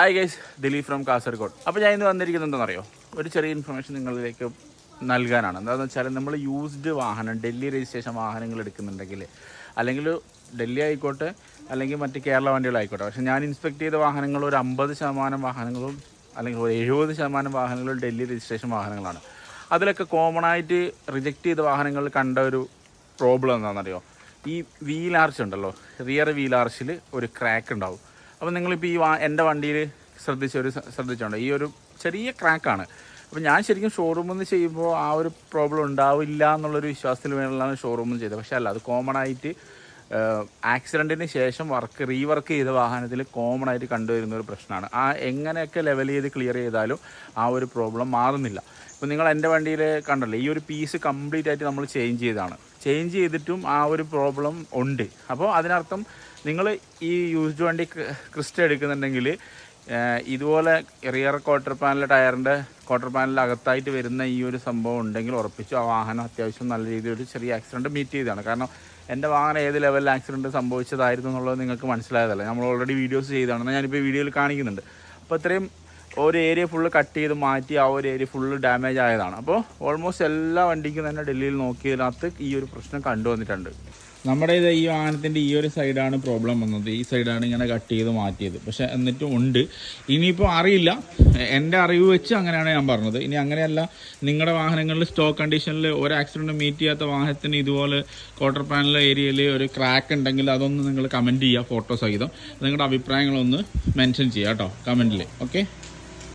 Hi guys Dileep from Kasargod അപ്പോൾ ഞാൻ ഇന്ന് വന്നിരിക്കുന്നത് എന്താണെന്നറിയോ? ഒരു ചെറിയ ഇൻഫർമേഷൻ നിങ്ങളിലേക്ക് നൽകാനാണ്. എന്താണെന്ന് വെച്ചാൽ നമ്മൾ യൂസ്ഡ് വാഹനം ഡൽഹി രജിസ്ട്രേഷൻ വാഹനങ്ങൾ എടുക്കുന്നുണ്ടെങ്കിൽ അല്ലെങ്കിൽ ഡൽഹി ആയിക്കോട്ടെ അല്ലെങ്കിൽ മറ്റ് കേരള വണ്ടികളായിക്കോട്ടെ പക്ഷേ ഞാൻ ഇൻസ്പെക്ട് ചെയ്ത വാഹനങ്ങൾ ഒരു അമ്പത് ശതമാനം വാഹനങ്ങളും അല്ലെങ്കിൽ ഒരു എഴുപത് ശതമാനം വാഹനങ്ങളും ഡൽഹി രജിസ്ട്രേഷൻ വാഹനങ്ങളാണ്. അതിലൊക്കെ കോമൺ ആയിട്ട് റിജക്റ്റ് ചെയ്ത വാഹനങ്ങൾ കണ്ട ഒരു പ്രോബ്ലം എന്താണെന്നറിയോ? ഈ വീൽ ആർച്ച് ഉണ്ടല്ലോ റിയർ വീൽ ആർച്ചിൽ ഒരു ക്രാക്ക് ഉണ്ടാവും. അപ്പോൾ നിങ്ങളിപ്പോൾ ഈ എന്റെ വണ്ടിയിൽ ശ്രദ്ധിച്ച ഒരു ശ്രദ്ധിച്ചുണ്ട്? ഈ ഒരു ചെറിയ ക്രാക്കാണ് അപ്പോൾ ഞാൻ ശരിക്കും ഷോറൂമിൽ നിന്ന് ചെയ്യുമ്പോൾ ആ ഒരു പ്രോബ്ലം ഉണ്ടാവില്ല എന്നുള്ളൊരു വിശ്വാസത്തിൽ വേണ്ടിയാണ് ഷോറൂമിൽ ചെയ്തത്. പക്ഷേ അല്ല അത് കോമൺ ആയിട്ട് ആക്സിഡന്റിന് ശേഷം വർക്ക് റീവർക്ക് ചെയ്ത വാഹനത്തിൽ കോമൺ ആയിട്ട് കണ്ടുവരുന്ന ഒരു പ്രശ്നമാണ്. ആ എങ്ങനെയൊക്കെ ലെവൽ ചെയ്ത് ക്ലിയർ ചെയ്താലും ആ ഒരു പ്രോബ്ലം മാറുന്നില്ല. ഇപ്പോൾ നിങ്ങൾ എന്റെ വണ്ടിയിൽ കണ്ടല്ലോ ഈ ഒരു പീസ് കംപ്ലീറ്റ് ആയിട്ട് നമ്മൾ ചേഞ്ച് ചെയ്താണ് ചേഞ്ച് ചെയ്തിട്ടും ആ ഒരു പ്രോബ്ലം ഉണ്ട്. അപ്പോൾ അതിനർത്ഥം നിങ്ങൾ ഈ യൂസ്ഡ് വണ്ടി ക്രിസ്റ്റ എടുക്കുന്നുണ്ടെങ്കിൽ ഇതുപോലെ റിയർ ക്വാർട്ടർ പാനൽ ടയറിന്റെ ക്വാർട്ടർ പാനൽ അകത്തായിട്ട് വരുന്ന ഈ ഒരു സംഭവം ഉണ്ടെങ്കിൽ ഉറപ്പിച്ചു ആ വാഹനം അത്യാവശ്യം നല്ല രീതിയിൽ ഒരു ചെറിയ ആക്സിഡന്റ് മീറ്റ് ചെയ്തതാണ്. കാരണം എന്റെ വാഹനം ഏത് ലെവലിൽ ആക്സിഡന്റ് സംഭവിച്ചതായിരുന്നു എന്നുള്ളത് നിങ്ങൾക്ക് മനസ്സിലായതല്ല? നമ്മൾ ഓൾറെഡി വീഡിയോസ് ചെയ്തതാണ് ഞാനിപ്പോൾ വീഡിയോയിൽ കാണിക്കുന്നുണ്ട്. അപ്പോൾ ഇത്രയും ഒരു ഏരിയ ഫുള്ള് കട്ട് ചെയ്ത് മാറ്റി ആ ഒരു ഏരിയ ഫുള്ള് ഡാമേജ് ആയതാണ്. അപ്പോൾ ഓൾമോസ്റ്റ് എല്ലാ വണ്ടിക്കും തന്നെ ഡൽഹിയിൽ നോക്കിയതിനകത്ത് ഈ ഒരു പ്രശ്നം കണ്ടുവന്നിട്ടുണ്ട്. നമ്മുടെ ഇത് ഈ വാഹനത്തിന്റെ ഈ ഒരു സൈഡാണ് പ്രോബ്ലം വന്നത്. ഈ സൈഡാണ് ഇങ്ങനെ കട്ട് ചെയ്ത് മാറ്റിയത്. പക്ഷെ എന്നിട്ടും ഉണ്ട്. ഇനിയിപ്പോൾ അറിയില്ല. എന്റെ അറിവ് വെച്ച് അങ്ങനെയാണ് ഞാൻ പറഞ്ഞത്. ഇനി അങ്ങനെയല്ല നിങ്ങളുടെ വാഹനങ്ങളിൽ സ്റ്റോക്ക് കണ്ടീഷനിൽ ഒരു ആക്സിഡന്റ് മീറ്റ് ചെയ്യാത്ത വാഹനത്തിന് ഇതുപോലെ ക്വാർട്ടർ പാനൽ ഏരിയയിൽ ഒരു ക്രാക്ക് ഉണ്ടെങ്കിൽ അതൊന്ന് നിങ്ങൾ കമന്റ് ചെയ്യുക ഫോട്ടോ സഹിതം. നിങ്ങളുടെ അഭിപ്രായങ്ങളൊന്ന് മെൻഷൻ ചെയ്യുക കേട്ടോ കമന്റിൽ ഓക്കെ